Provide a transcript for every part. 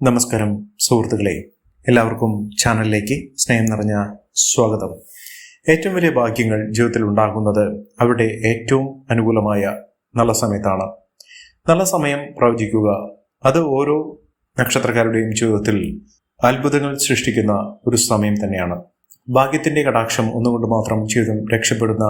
നമസ്കാരം സുഹൃത്തുക്കളെ. എല്ലാവർക്കും ചാനലിലേക്ക് സ്നേഹം നിറഞ്ഞ സ്വാഗതം. ഏറ്റവും വലിയ ഭാഗ്യങ്ങൾ ജീവിതത്തിൽ ഉണ്ടാകുന്നത് അവരുടെ ഏറ്റവും അനുകൂലമായ നല്ല സമയത്താണ്. നല്ല സമയം പ്രവചിക്കുക അത് ഓരോ നക്ഷത്രക്കാരുടെയും ജീവിതത്തിൽ അത്ഭുതങ്ങൾ സൃഷ്ടിക്കുന്ന ഒരു സമയം തന്നെയാണ്. ഭാഗ്യത്തിന്റെ കടാക്ഷം ഒന്നുകൊണ്ട് മാത്രം ജീവിതം രക്ഷപ്പെടുന്ന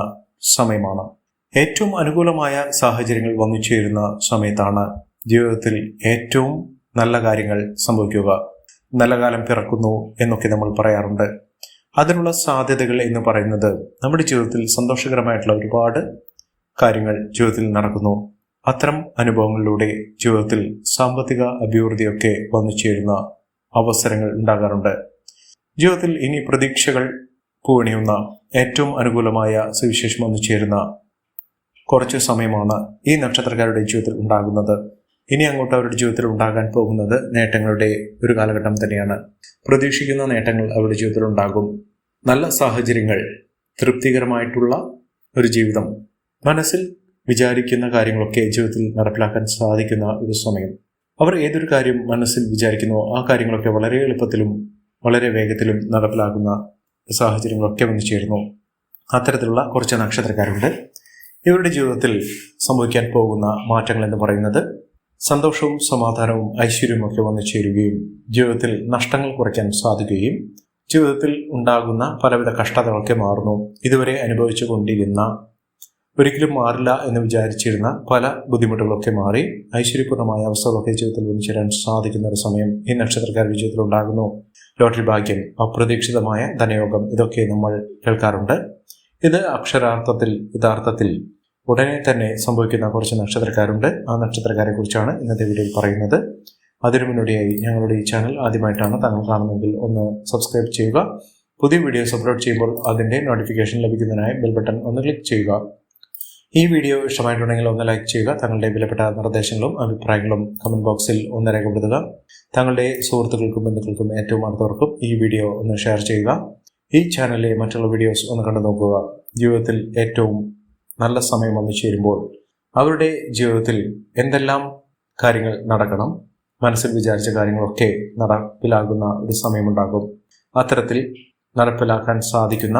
സമയമാണ്. ഏറ്റവും അനുകൂലമായ സാഹചര്യങ്ങൾ വന്നു ചേരുന്ന സമയത്താണ് ജീവിതത്തിൽ ഏറ്റവും നല്ല കാര്യങ്ങൾ സംഭവിക്കുക. നല്ല കാലം പിറക്കുന്നു എന്നൊക്കെ നമ്മൾ പറയാറുണ്ട്. അതിനുള്ള സാധ്യതകൾ എന്ന് പറയുന്നത് നമ്മുടെ ജീവിതത്തിൽ സന്തോഷകരമായിട്ടുള്ള ഒരുപാട് കാര്യങ്ങൾ ജീവിതത്തിൽ നടക്കുന്നു. അത്തരം അനുഭവങ്ങളിലൂടെ ജീവിതത്തിൽ സാമ്പത്തിക അഭിവൃദ്ധിയൊക്കെ വന്നു ചേരുന്ന അവസരങ്ങൾ ഉണ്ടാകാറുണ്ട്. ജീവിതത്തിൽ ഇനി പ്രതീക്ഷകൾ പൂവണിയുന്ന ഏറ്റവും അനുകൂലമായ സുവിശേഷം വന്നു ചേരുന്ന കുറച്ച് സമയമാണ് ഈ നക്ഷത്രക്കാരുടെ ജീവിതത്തിൽ ഉണ്ടാകുന്നത്. ഇനി അങ്ങോട്ട് അവരുടെ ജീവിതത്തിൽ ഉണ്ടാകാൻ പോകുന്നത് നേട്ടങ്ങളുടെ ഒരു കാലഘട്ടം തന്നെയാണ്. പ്രതീക്ഷിക്കുന്ന നേട്ടങ്ങൾ അവരുടെ ജീവിതത്തിൽ ഉണ്ടാകും. നല്ല സാഹചര്യങ്ങൾ തൃപ്തികരമായിട്ടുള്ള ഒരു ജീവിതം മനസ്സിൽ വിചാരിക്കുന്ന കാര്യങ്ങളൊക്കെ ജീവിതത്തിൽ നടപ്പിലാക്കാൻ സാധിക്കുന്ന ഒരു സമയം. അവർ ഏതൊരു കാര്യം മനസ്സിൽ വിചാരിക്കുന്നോ ആ കാര്യങ്ങളൊക്കെ വളരെ എളുപ്പത്തിലും വളരെ വേഗത്തിലും നടപ്പിലാക്കുന്ന സാഹചര്യങ്ങളൊക്കെ വന്നു ചേരുന്നു. അത്തരത്തിലുള്ള കുറച്ച് നക്ഷത്രക്കാരുണ്ട്. ഇവരുടെ ജീവിതത്തിൽ സംഭവിക്കാൻ പോകുന്ന മാറ്റങ്ങൾ എന്ന് പറയുന്നത് സന്തോഷവും സമാധാനവും ഐശ്വര്യവും ഒക്കെ വന്നു ചേരുകയും ജീവിതത്തിൽ നഷ്ടങ്ങൾ കുറയ്ക്കാൻ സാധിക്കുകയും ജീവിതത്തിൽ ഉണ്ടാകുന്ന പലവിധ കഷ്ടതകളൊക്കെ മാറുന്നു. ഇതുവരെ അനുഭവിച്ചു കൊണ്ടിരുന്ന ഒരിക്കലും മാറില്ല എന്ന് വിചാരിച്ചിരുന്ന പല ബുദ്ധിമുട്ടുകളൊക്കെ മാറി ഐശ്വര്യപൂർണമായ അവസ്ഥകളൊക്കെ ജീവിതത്തിൽ വന്നു ചേരാൻ സാധിക്കുന്ന ഒരു സമയം ഈ നക്ഷത്രക്കാരുടെ ജീവിതത്തിൽ ഉണ്ടാകുന്നു. ലോട്ടറി ഭാഗ്യം അപ്രതീക്ഷിതമായ ധനയോഗം ഇതൊക്കെ നമ്മൾ കേൾക്കാറുണ്ട്. ഇത് അക്ഷരാർത്ഥത്തിൽ യഥാർത്ഥത്തിൽ ഉടനെ തന്നെ സംഭവിക്കുന്ന കുറച്ച് നക്ഷത്രക്കാരുണ്ട്. ആ നക്ഷത്രക്കാരെ കുറിച്ചാണ് ഇന്നത്തെ വീഡിയോയിൽ പറയുന്നത്. അതിനു മുന്നോടിയായി ഞങ്ങളുടെ ഈ ചാനൽ ആദ്യമായിട്ടാണ് താങ്കൾ കാണുന്നതെങ്കിൽ ഒന്ന് സബ്സ്ക്രൈബ് ചെയ്യുക. പുതിയ വീഡിയോസ് അപ്ലോഡ് ചെയ്യുമ്പോൾ അതിന്റെ നോട്ടിഫിക്കേഷൻ ലഭിക്കുന്നതിനായി ബെൽ ബട്ടൺ ഒന്ന് ക്ലിക്ക് ചെയ്യുക. ഈ വീഡിയോ ഇഷ്ടമായിട്ടുണ്ടെങ്കിൽ ഒന്ന് ലൈക്ക് ചെയ്യുക. തങ്ങളുടെ വിലപ്പെട്ട നിർദ്ദേശങ്ങളും അഭിപ്രായങ്ങളും കമന്റ് ബോക്സിൽ ഒന്ന് രേഖപ്പെടുത്തുക. തങ്ങളുടെ സുഹൃത്തുക്കൾക്കും ബന്ധുക്കൾക്കും ഏറ്റവും അടുത്തവർക്കും ഈ വീഡിയോ ഒന്ന് ഷെയർ ചെയ്യുക. ഈ ചാനലിലെ മറ്റുള്ള വീഡിയോസ് ഒന്ന് കണ്ടു നോക്കുക. ജീവിതത്തിൽ ഏറ്റവും നല്ല സമയം വന്നു ചേരുമ്പോൾ അവരുടെ ജീവിതത്തിൽ എന്തെല്ലാം കാര്യങ്ങൾ നടക്കണം മനസ്സിൽ വിചാരിച്ച കാര്യങ്ങളൊക്കെ നടപ്പിലാകുന്ന ഒരു സമയമുണ്ടാകും. അത്തരത്തിൽ നടപ്പിലാക്കാൻ സാധിക്കുന്ന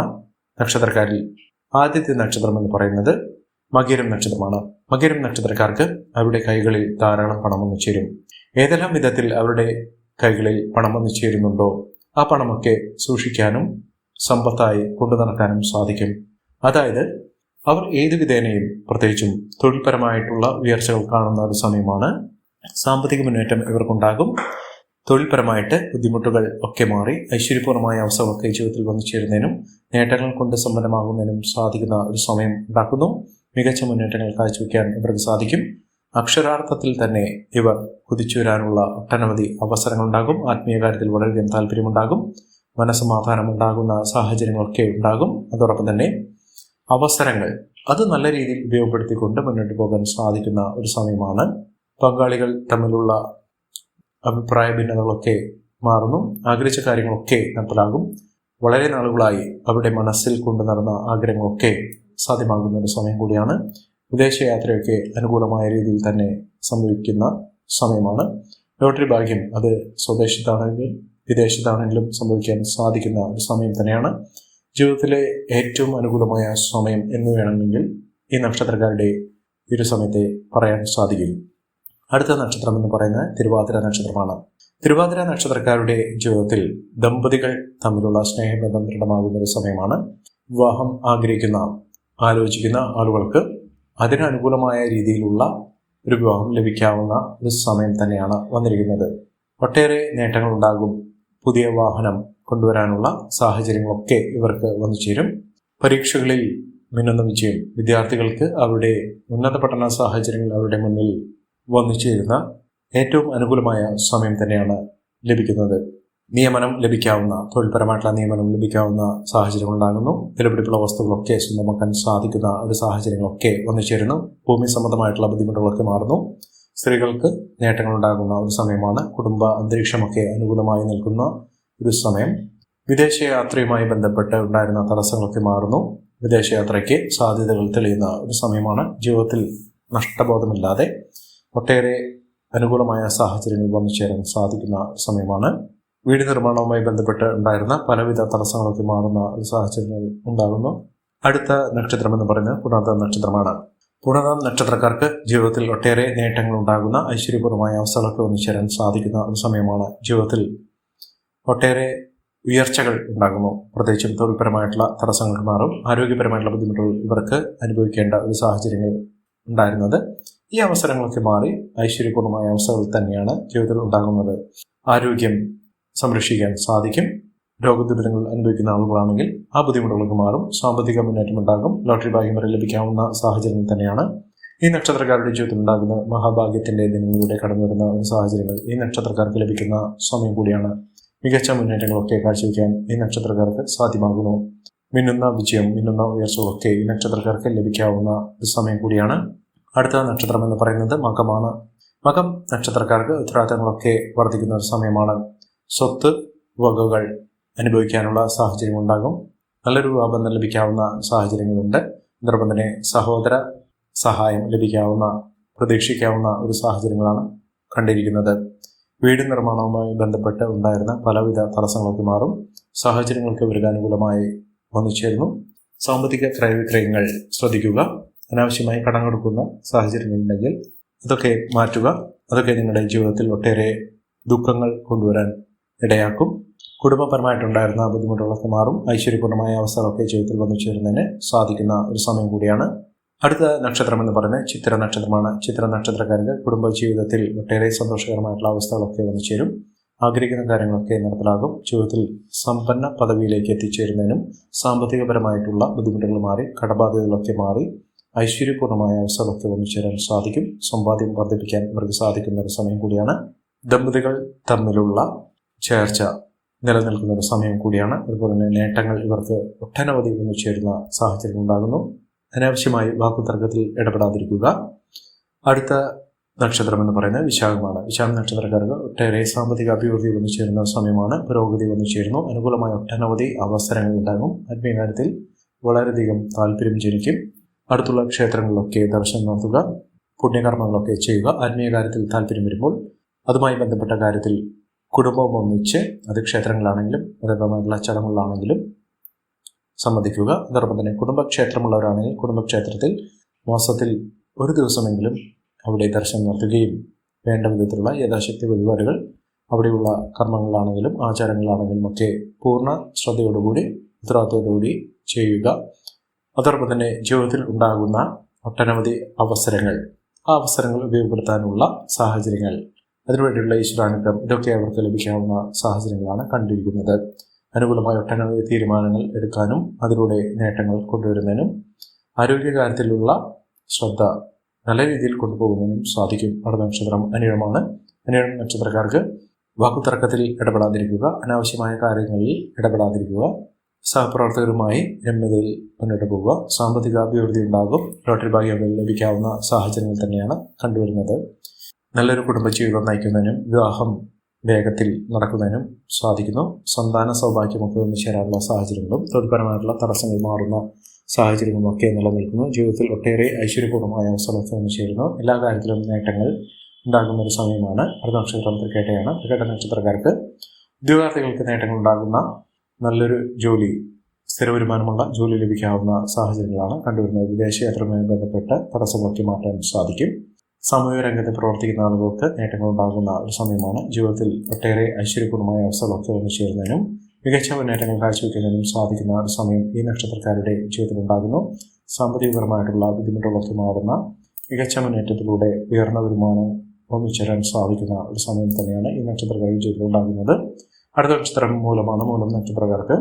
നക്ഷത്രക്കാരിൽ ആദ്യത്തെ നക്ഷത്രം എന്ന് പറയുന്നത് മകരം നക്ഷത്രമാണ്. മകരം നക്ഷത്രക്കാർക്ക് അവരുടെ കൈകളിൽ ധാരാളം പണം വന്നു ചേരും. ഏതെല്ലാം വിധത്തിൽ അവരുടെ കൈകളിൽ പണം വന്നു ചേരുന്നുണ്ടോ ആ പണമൊക്കെ സൂക്ഷിക്കാനും സമ്പത്തായി കൊണ്ടു നടക്കാനും സാധിക്കും. അതായത് അവർ ഏത് വിധേനയും പ്രത്യേകിച്ചും തൊഴിൽപരമായിട്ടുള്ള ഉയർച്ചകൾ കാണുന്ന ഒരു സമയമാണ്. സാമ്പത്തിക മുന്നേറ്റം ഇവർക്കുണ്ടാകും. തൊഴിൽപരമായിട്ട് ബുദ്ധിമുട്ടുകൾ ഒക്കെ മാറി ഐശ്വര്യപൂർണമായ അവസരമൊക്കെ ജീവിതത്തിൽ വന്നു ചേരുന്നതിനും നേട്ടങ്ങൾ കൊണ്ട് സമ്പന്നമാകുന്നതിനും സാധിക്കുന്ന ഒരു സമയം ഉണ്ടാക്കുന്നു. മികച്ച മുന്നേറ്റങ്ങൾ കാഴ്ചവെക്കാൻ ഇവർക്ക് സാധിക്കും. അക്ഷരാർത്ഥത്തിൽ തന്നെ ഇവർ കുതിച്ചുവരാനുള്ള ഒട്ടനവധി അവസരങ്ങളുണ്ടാകും. ആത്മീയ കാര്യത്തിൽ വളരെയധികം താല്പര്യമുണ്ടാകും. മനസ്സമാധാനം ഉണ്ടാകുന്ന സാഹചര്യങ്ങളൊക്കെ ഉണ്ടാകും. അതോടൊപ്പം തന്നെ അവസരങ്ങൾ അത് നല്ല രീതിയിൽ ഉപയോഗപ്പെടുത്തിക്കൊണ്ട് മുന്നോട്ട് പോകാൻ സാധിക്കുന്ന ഒരു സമയമാണ്. പങ്കാളികൾ തമ്മിലുള്ള അഭിപ്രായ ഭിന്നതകളൊക്കെ മാറുന്നു. ആഗ്രഹിച്ച കാര്യങ്ങളൊക്കെ നടപ്പിലാകും. വളരെ നാളുകളായി അവരുടെ മനസ്സിൽ കൊണ്ടു നടന്ന ആഗ്രഹങ്ങളൊക്കെ സാധ്യമാകുന്ന ഒരു സമയം കൂടിയാണ്. വിദേശയാത്രയൊക്കെ അനുകൂലമായ രീതിയിൽ തന്നെ സംഭവിക്കുന്ന സമയമാണ്. ലോട്ടറി ഭാഗ്യം അത് സ്വദേശത്താണെങ്കിലും വിദേശത്താണെങ്കിലും സംഭവിക്കാൻ സാധിക്കുന്ന ഒരു സമയം തന്നെയാണ്. ജീവിതത്തിലെ ഏറ്റവും അനുകൂലമായ സമയം എന്ന് വേണമെങ്കിൽ ഈ നക്ഷത്രക്കാരുടെ ഒരു സമയത്തെ പറയാൻ സാധിക്കും. അടുത്ത നക്ഷത്രം എന്ന് പറയുന്നത് തിരുവാതിര നക്ഷത്രമാണ്. തിരുവാതിര നക്ഷത്രക്കാരുടെ ജീവിതത്തിൽ ദമ്പതികൾ തമ്മിലുള്ള സ്നേഹബന്ധം ദൃഢമാകുന്ന ഒരു സമയമാണ്. വിവാഹം ആഗ്രഹിക്കുന്ന ആലോചിക്കുന്ന ആളുകൾക്ക് അതിനനുകൂലമായ രീതിയിലുള്ള ഒരു വിവാഹം ലഭിക്കാവുന്ന ഒരു സമയം തന്നെയാണ് വന്നിരിക്കുന്നത്. ഒട്ടേറെ നേട്ടങ്ങൾ ഉണ്ടാകും. പുതിയ വാഹനം കൊണ്ടുവരാനുള്ള സാഹചര്യങ്ങളൊക്കെ ഇവർക്ക് വന്നു ചേരും. പരീക്ഷകളിൽ മിന്നുന്ന വിജയം വിദ്യാർത്ഥികൾക്ക് അവരുടെ ഉന്നത പഠന സാഹചര്യങ്ങൾ അവരുടെ മുന്നിൽ വന്നു ചേരുന്ന ഏറ്റവും അനുകൂലമായ സമയം തന്നെയാണ് ലഭിക്കുന്നത്. നിയമനം ലഭിക്കാവുന്ന തൊഴിൽപരമായിട്ടുള്ള നിയമനം ലഭിക്കാവുന്ന സാഹചര്യങ്ങൾ ഉണ്ടാകുന്നു. വിലപിടിപ്പുള്ള വസ്തുക്കളൊക്കെ സ്വന്തമാക്കാൻ സാധിക്കുന്ന ഒരു സാഹചര്യങ്ങളൊക്കെ വന്നു ചേരുന്നു. ഭൂമി സംബന്ധമായിട്ടുള്ള ബുദ്ധിമുട്ടുകളൊക്കെ മാറുന്നു. സ്ത്രീകൾക്ക് നേട്ടങ്ങൾ ഉണ്ടാകുന്ന ഒരു സമയമാണ്. കുടുംബ അന്തരീക്ഷമൊക്കെ അനുകൂലമായി നിൽക്കുന്ന ഒരു സമയം. വിദേശയാത്രയുമായി ബന്ധപ്പെട്ട് ഉണ്ടായിരുന്ന തടസ്സങ്ങളൊക്കെ മാറുന്നു. വിദേശയാത്രയ്ക്ക് സാധ്യതകൾ തെളിയുന്ന ഒരു സമയമാണ്. ജീവിതത്തിൽ നഷ്ടബോധമില്ലാതെ ഒട്ടേറെ അനുകൂലമായ സാഹചര്യങ്ങൾ വന്നു ചേരാൻ സാധിക്കുന്ന സമയമാണ്. വീട് നിർമ്മാണവുമായി ബന്ധപ്പെട്ട് ഉണ്ടായിരുന്ന പലവിധ തടസ്സങ്ങളൊക്കെ മാറുന്ന ഒരു സാഹചര്യങ്ങൾ ഉണ്ടാകുന്നു. അടുത്ത നക്ഷത്രം എന്ന് പറയുന്നത് പുണർദ നക്ഷത്രമാണ്. പുണർദ നക്ഷത്രക്കാർക്ക് ജീവിതത്തിൽ ഒട്ടേറെ നേട്ടങ്ങൾ ഉണ്ടാകുന്ന ഐശ്വര്യപൂർവമായ അവസ്ഥകളൊക്കെ ഒന്നിച്ചേരാൻ ചേരാൻ സാധിക്കുന്ന ഒരു സമയമാണ് ജീവിതത്തിൽ ഒട്ടേറെ ഉയർച്ചകൾ ഉണ്ടാകുന്നു. പ്രത്യേകിച്ചും തൊഴിൽപരമായിട്ടുള്ള തടസ്സങ്ങൾ മാറും. ആരോഗ്യപരമായിട്ടുള്ള ബുദ്ധിമുട്ടുകൾ ഇവർക്ക് അനുഭവിക്കേണ്ട ഒരു സാഹചര്യങ്ങൾ ഉണ്ടായിരുന്നത് ഈ അവസരങ്ങളൊക്കെ മാറി ഐശ്വര്യപൂർണമായ അവസ്ഥകൾ തന്നെയാണ് ജീവിതത്തിൽ ഉണ്ടാകുന്നത്. ആരോഗ്യം സംരക്ഷിക്കാൻ സാധിക്കും. രോഗദുരിതങ്ങൾ അനുഭവിക്കുന്ന ആളുകളാണെങ്കിൽ ആ ബുദ്ധിമുട്ടുകൾക്ക് മാറും. സാമ്പത്തിക മുന്നേറ്റം ഉണ്ടാകും. ലോട്ടറി ഭാഗ്യം വരെ ലഭിക്കാവുന്ന സാഹചര്യങ്ങൾ തന്നെയാണ്. ഈ നക്ഷത്രക്കാരുടെ ജീവിതത്തിൽ ഉണ്ടാകുന്ന മഹാഭാഗ്യത്തിന്റെ ദിനങ്ങളിലൂടെ കടന്നു വരുന്ന ഒരു സാഹചര്യങ്ങൾ ഈ നക്ഷത്രക്കാർക്ക് ലഭിക്കുന്ന സമയം കൂടിയാണ്. മികച്ച മുന്നേറ്റങ്ങളൊക്കെ കാഴ്ചവെക്കാൻ ഈ നക്ഷത്രക്കാർക്ക് സാധ്യമാകുന്നു. മിന്നുന്ന വിജയം മിന്നുന്ന ഉയർച്ചകളൊക്കെ ഈ നക്ഷത്രക്കാർക്ക് ലഭിക്കാവുന്ന ഒരു സമയം കൂടിയാണ്. അടുത്ത നക്ഷത്രം എന്ന് പറയുന്നത് മകമാണ്. മകം നക്ഷത്രക്കാർക്ക് ഉത്തരവാദിത്തങ്ങളൊക്കെ വർദ്ധിക്കുന്ന ഒരു സമയമാണ്. സ്വത്ത് വകകൾ അനുഭവിക്കാനുള്ള സാഹചര്യം ഉണ്ടാകും നല്ലൊരു ബന്ധം ലഭിക്കാവുന്ന സാഹചര്യങ്ങളുണ്ട്. തന്നെ സഹോദര സഹായം ലഭിക്കാവുന്ന പ്രതീക്ഷിക്കാവുന്ന ഒരു സാഹചര്യങ്ങളാണ് കണ്ടിരിക്കുന്നത്. വീട് നിർമ്മാണവുമായി ബന്ധപ്പെട്ട് ഉണ്ടായിരുന്ന പലവിധ തടസ്സങ്ങളൊക്കെ മാറും. സാഹചര്യങ്ങൾക്ക് ഇവർക്ക് അനുകൂലമായി വന്നുചേരുന്നു. സാമ്പത്തിക ക്രയവിക്രയങ്ങൾ ശ്രദ്ധിക്കുക. അനാവശ്യമായി കടം കൊടുക്കുന്ന സാഹചര്യങ്ങളുണ്ടെങ്കിൽ അതൊക്കെ മാറ്റുക. അതൊക്കെ നിങ്ങളുടെ ജീവിതത്തിൽ ഒട്ടേറെ ദുഃഖങ്ങൾ കൊണ്ടുവരാൻ ഇടയാക്കും. കുടുംബപരമായിട്ടുണ്ടായിരുന്ന ബുദ്ധിമുട്ടുകളൊക്കെ മാറും. ഐശ്വര്യപൂർണമായ അവസ്ഥകളൊക്കെ ജീവിതത്തിൽ വന്നു ചേരുന്നതിന് സാധിക്കുന്ന ഒരു സമയം കൂടിയാണ്. അടുത്ത നക്ഷത്രം എന്ന് പറയുന്നത് ചിത്ര നക്ഷത്രമാണ്. ചിത്ര നക്ഷത്രക്കാർക്ക് കുടുംബ ജീവിതത്തിൽ ഒട്ടേറെ സന്തോഷകരമായിട്ടുള്ള അവസ്ഥകളൊക്കെ വന്നു ചേരും. ആഗ്രഹിക്കുന്ന കാര്യങ്ങളൊക്കെ നടപ്പിലാകും. ജീവിതത്തിൽ സമ്പന്ന പദവിയിലേക്ക് എത്തിച്ചേരുന്നതിനും സാമ്പത്തികപരമായിട്ടുള്ള ബുദ്ധിമുട്ടുകൾ മാറി കടബാധ്യതകളൊക്കെ മാറി ഐശ്വര്യപൂർണമായ അവസ്ഥകളൊക്കെ വന്നു ചേരാൻ സാധിക്കും. സമ്പാദ്യം വർദ്ധിപ്പിക്കാൻ ഇവർക്ക് സാധിക്കുന്ന ഒരു സമയം കൂടിയാണ്. ദമ്പതികൾ തമ്മിലുള്ള ചേർച്ച. നിലനിൽക്കുന്ന ഒരു സമയം കൂടിയാണ്. അതുപോലെ തന്നെ നേട്ടങ്ങൾ ഇവർക്ക് ഒട്ടനവധി വന്നു ചേരുന്ന സാഹചര്യം ഉണ്ടാകുന്നു. അനാവശ്യമായി വാക്കുതർക്കത്തിൽ ഇടപെടാതിരിക്കുക. അടുത്ത നക്ഷത്രം എന്ന് പറയുന്നത് വിശാഖമാണ്. വിശാഖ നക്ഷത്രക്കാർക്ക് ഒട്ടേറെ സാമ്പത്തിക അഭിവൃദ്ധി വന്നു ചേരുന്ന സമയമാണ്. പുരോഗതി വന്നു ചേരുന്നു. അനുകൂലമായ ഒട്ടനവധി അവസരങ്ങൾ ഉണ്ടാകും. ആത്മീയ കാര്യത്തിൽ വളരെയധികം താല്പര്യം ജനിക്കും. അടുത്തുള്ള ക്ഷേത്രങ്ങളിലൊക്കെ ദർശനം നടത്തുക പുണ്യകർമ്മങ്ങളൊക്കെ ചെയ്യുക ആത്മീയ കാര്യത്തിൽ താല്പര്യം വരുമ്പോൾ അതുമായി ബന്ധപ്പെട്ട കാര്യത്തിൽ കുടുംബം ഒന്നിച്ച് അത് ക്ഷേത്രങ്ങളാണെങ്കിലും മതപരമായിട്ടുള്ള ചടങ്ങുകളാണെങ്കിലും സംബന്ധിക്കുക അതോടൊപ്പം തന്നെ കുടുംബക്ഷേത്രമുള്ളവരാണെങ്കിൽ കുടുംബക്ഷേത്രത്തിൽ മാസത്തിൽ ഒരു ദിവസമെങ്കിലും അവിടെ ദർശനം നടത്തുകയും വേണ്ട വിധത്തിലുള്ള യഥാശക്തി വഴിപാടുകൾ അവിടെയുള്ള കർമ്മങ്ങളാണെങ്കിലും ആചാരങ്ങളാണെങ്കിലും ഒക്കെ പൂർണ ശ്രദ്ധയോടുകൂടി ഉത്തരവാദിത്തോടുകൂടി ചെയ്യുക. അതോടൊപ്പം തന്നെ ജീവിതത്തിൽ ഉണ്ടാകുന്ന ഒട്ടനവധി അവസരങ്ങൾ. ആ അവസരങ്ങൾ ഉപയോഗപ്പെടുത്താനുള്ള സാഹചര്യങ്ങൾ അതിനുവേണ്ടിയുള്ള ഈശ്വരാനുഗ്രഹം ഇതൊക്കെ അവർക്ക് ലഭിക്കാവുന്ന സാഹചര്യങ്ങളാണ് കണ്ടിരിക്കുന്നത്. അനുകൂലമായ ഒട്ടനവധി തീരുമാനങ്ങൾ എടുക്കാനും അതിലൂടെ നേട്ടങ്ങൾ കൊണ്ടുവരുന്നതിനും ആരോഗ്യകാര്യത്തിലുള്ള ശ്രദ്ധ നല്ല രീതിയിൽ കൊണ്ടുപോകുന്നതിനും സാധിക്കും. അടുത്ത നക്ഷത്രം അനിഴമാണ്. അനിഴം നക്ഷത്രക്കാർക്ക് വാക്കുതർക്കത്തിൽ ഇടപെടാതിരിക്കുക അനാവശ്യമായ കാര്യങ്ങളിൽ ഇടപെടാതിരിക്കുക സഹപ്രവർത്തകരുമായി രമ്യതയിൽ മുന്നോട്ട് പോവുക സാമ്പത്തിക അഭിവൃദ്ധി ഉണ്ടാകും ലോട്ടറി ഭാഗ്യങ്ങൾ ലഭിക്കാവുന്ന സാഹചര്യങ്ങൾ തന്നെയാണ് കണ്ടുവരുന്നത്. നല്ലൊരു കുടുംബജീവിതം നയിക്കുന്നതിനും വിവാഹം വേഗത്തിൽ നടക്കുന്നതിനും സാധിക്കുന്നു. സന്താന സൗഭാഗ്യമൊക്കെ ഒന്ന് ചേരാനുള്ള സാഹചര്യങ്ങളും തൊഴിൽപരമായിട്ടുള്ള തടസ്സങ്ങൾ മാറുന്ന സാഹചര്യങ്ങളുമൊക്കെ നിലനിൽക്കുന്നു ജീവിതത്തിൽ ഒട്ടേറെ ഐശ്വര്യപൂർണമായ അവസരമൊക്കെ ഒന്ന് ചേരുന്നു. എല്ലാ കാര്യത്തിലും നേട്ടങ്ങൾ ഉണ്ടാകുന്ന ഒരു സമയമാണ്. അടുത്ത നക്ഷത്രം തൃക്കേട്ടയാണ് തൃക്കേട്ട നക്ഷത്രക്കാർക്ക് ഉദ്യോഗാർത്ഥികൾക്ക് നേട്ടങ്ങൾ ഉണ്ടാകുന്ന നല്ലൊരു ജോലി സ്ഥിര വരുമാനമുള്ള ജോലി ലഭിക്കാവുന്ന സാഹചര്യങ്ങളാണ് കണ്ടുവരുന്നത്. വിദേശയാത്രയുമായി ബന്ധപ്പെട്ട് തടസ്സങ്ങളൊക്കെ മാറ്റാൻ സാധിക്കും. സാമൂഹിക രംഗത്ത് പ്രവർത്തിക്കുന്ന ആളുകൾക്ക് നേട്ടങ്ങൾ ഉണ്ടാകുന്ന ഒരു സമയമാണ്. ജീവിതത്തിൽ ഒട്ടേറെ ഐശ്വര്യപൂർണമായ അവസ്ഥകളൊക്കെ ഒന്ന് ചേരുന്നതിനും മികച്ച മുന്നേറ്റങ്ങൾ കാഴ്ചവെക്കുന്നതിനും സാധിക്കുന്ന ഒരു സമയം ഈ നക്ഷത്രക്കാരുടെ ജീവിതത്തിൽ ഉണ്ടാകുന്നു. സാമ്പത്തികപരമായിട്ടുള്ള ബുദ്ധിമുട്ടുകളൊക്കെ മാറുന്ന മികച്ച മുന്നേറ്റത്തിലൂടെ ഉയർന്ന വരുമാനം ഒന്നിച്ചേരാൻ സാധിക്കുന്ന ഒരു സമയം തന്നെയാണ് ഈ നക്ഷത്രക്കാരുടെ ജീവിതത്തിൽ ഉണ്ടാകുന്നത്. അടുത്ത നക്ഷത്രം മൂലമാണ് മൂലം നക്ഷത്രക്കാർക്ക്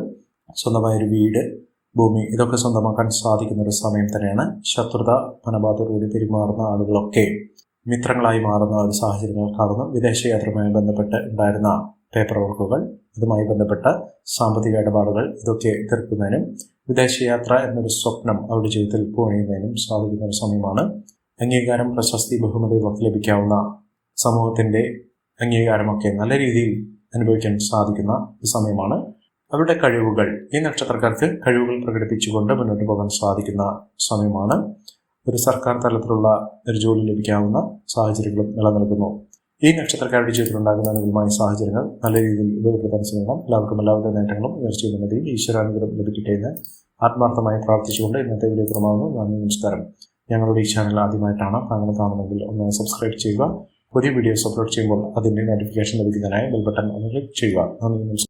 സ്വന്തമായൊരു വീട് ഭൂമി ഇതൊക്കെ സ്വന്തമാക്കാൻ സാധിക്കുന്ന ഒരു സമയം തന്നെയാണ് ശത്രുത മനപാതോടുകൂടി പെരുമാറുന്ന ആളുകളൊക്കെ മിത്രങ്ങളായി മാറുന്ന ഒരു സാഹചര്യങ്ങൾ കാണുന്നു. വിദേശയാത്രയുമായി ബന്ധപ്പെട്ട് ഉണ്ടായിരുന്ന പേപ്പർ വർക്കുകൾ ഇതുമായി ബന്ധപ്പെട്ട സാമ്പത്തിക ഇടപാടുകൾ ഇതൊക്കെ തീർക്കുന്നതിനും വിദേശയാത്ര എന്നൊരു സ്വപ്നം അവരുടെ ജീവിതത്തിൽ പോണിയുന്നതിനും സാധിക്കുന്ന ഒരു സമയമാണ്. അംഗീകാരം പ്രശസ്തി ബഹുമതികളൊക്കെ ലഭിക്കാവുന്ന സമൂഹത്തിന്റെ അംഗീകാരമൊക്കെ നല്ല രീതിയിൽ അനുഭവിക്കാൻ സാധിക്കുന്ന സമയമാണ്. അവരുടെ കഴിവുകൾ ഈ നക്ഷത്രക്കാർക്ക് കഴിവുകൾ പ്രകടിപ്പിച്ചുകൊണ്ട് മുന്നോട്ട് പോകാൻ സാധിക്കുന്ന സമയമാണ്. ഒരു സർക്കാർ തലത്തിലുള്ള ഒരു ജോലി ലഭിക്കാവുന്ന സാഹചര്യങ്ങളും നിലനിൽക്കുന്നു. ഈ നക്ഷത്രക്കാരുടെ ജീവിതത്തിൽ ഉണ്ടാകുന്ന അനുകൂലമായ സാഹചര്യങ്ങൾ നല്ല രീതിയിൽ ഉപയോഗപ്പെടുത്താൻ ശ്രമിക്കണം. എല്ലാവർക്കും എല്ലാവരുടെ നേട്ടങ്ങളും ഉയർച്ചയുടെ നദിയിൽ ഈശ്വരാനുഗ്രഹം ലഭിക്കട്ടെ എന്ന് ആത്മാർത്ഥമായി പ്രാർത്ഥിച്ചുകൊണ്ട് ഇന്നത്തെ വീഡിയോ പ്രമാവുന്നു നന്ദി നമസ്കാരം. ഞങ്ങളുടെ ഈ ചാനൽ ആദ്യമായിട്ടാണ് താങ്കൾ കാണുന്നതെങ്കിൽ ഒന്ന് സബ്സ്ക്രൈബ് ചെയ്യുക. പുതിയ വീഡിയോസ് അപ്ലോഡ് ചെയ്യുമ്പോൾ അതിന്റെ നോട്ടിഫിക്കേഷൻ ലഭിക്കുന്നതിനായി ബെൽ ബട്ടൺ ഒന്ന് ക്ലിക്ക് ചെയ്യുക. നന്ദി നമസ്കാരം.